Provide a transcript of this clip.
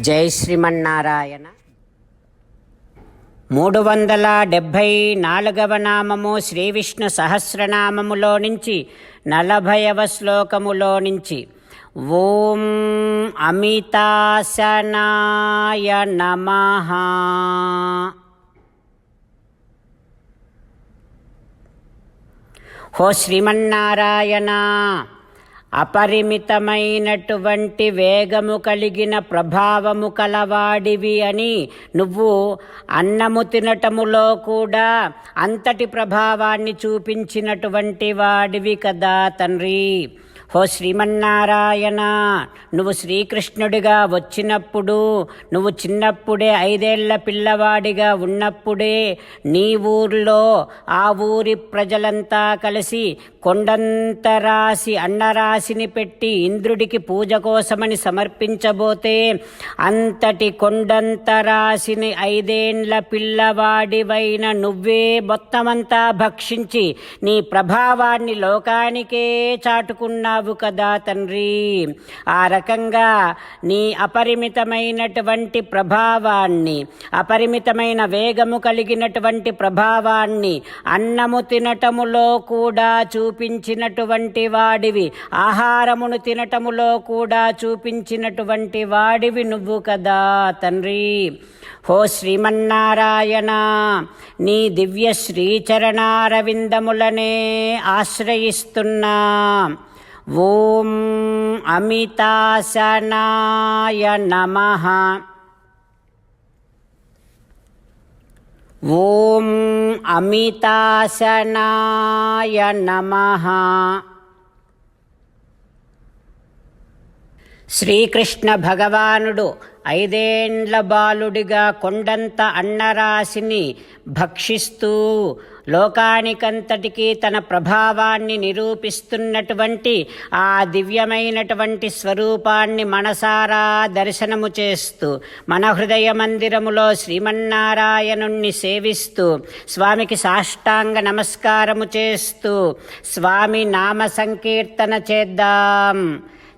జై శ్రీమన్నారాయణ. మూడు వందల డెబ్భై నాలుగవ నామము శ్రీ విష్ణు సహస్రనామములో నుంచి నలభైవ శ్లోకములో నుంచి ఓం అమితాశనాయ నమ. హో శ్రీమన్నారాయణ. అపరిమితమైనటువంటి వేగము కలిగిన ప్రభావము కలవాడివి అని నువ్వు అన్నము తినటములో కూడా అంతటి ప్రభావాన్ని చూపించినటువంటి వాడివి కదా తండ్రి. హో శ్రీమన్నారాయణ నువ్వు శ్రీకృష్ణుడిగా వచ్చినప్పుడు నువ్వు చిన్నప్పుడే ఐదేళ్ళ పిల్లవాడిగా ఉన్నప్పుడే నీ ఊర్లో ఆ ఊరి ప్రజలంతా కలిసి కొండంత రాసి అన్నరాశిని పెట్టి ఇంద్రుడికి పూజ కోసమని సమర్పించబోతే అంతటి కొండంత రాశిని ఐదేండ్ల పిల్లవాడివైన నువ్వే మొత్తమంతా భక్షించి నీ ప్రభావాన్ని లోకానికే చాటుకున్నావు. కదా తండ్రి. ఆ రకంగా నీ అపరిమితమైనటువంటి ప్రభావాన్ని అపరిమితమైన వేగము కలిగినటువంటి ప్రభావాన్ని అన్నము తినటములో కూడా చూపించినటువంటి వాడివి ఆహారమును తినటములో కూడా చూపించినటువంటి వాడివి నువ్వు కదా తండ్రి. హో శ్రీమన్నారాయణ నీ దివ్య శ్రీచరణారవిందములనే ఆశ్రయిస్తున్నా. ॐ अमितासनाय नमः। ॐ अमितासनाय नमः। శ్రీకృష్ణ భగవానుడు ఐదేండ్ల బాలుడిగా కొండంత అన్నరాశిని భక్షిస్తూ లోకానికంతటికీ తన ప్రభావాన్ని నిరూపిస్తున్నటువంటి ఆ దివ్యమైనటువంటి స్వరూపాన్ని మనసారా దర్శనము చేస్తూ మన హృదయ మందిరములో శ్రీమన్నారాయణుణ్ణి సేవిస్తూ స్వామికి సాష్టాంగ నమస్కారము చేస్తూ స్వామి నామ సంకీర్తన చేద్దాం.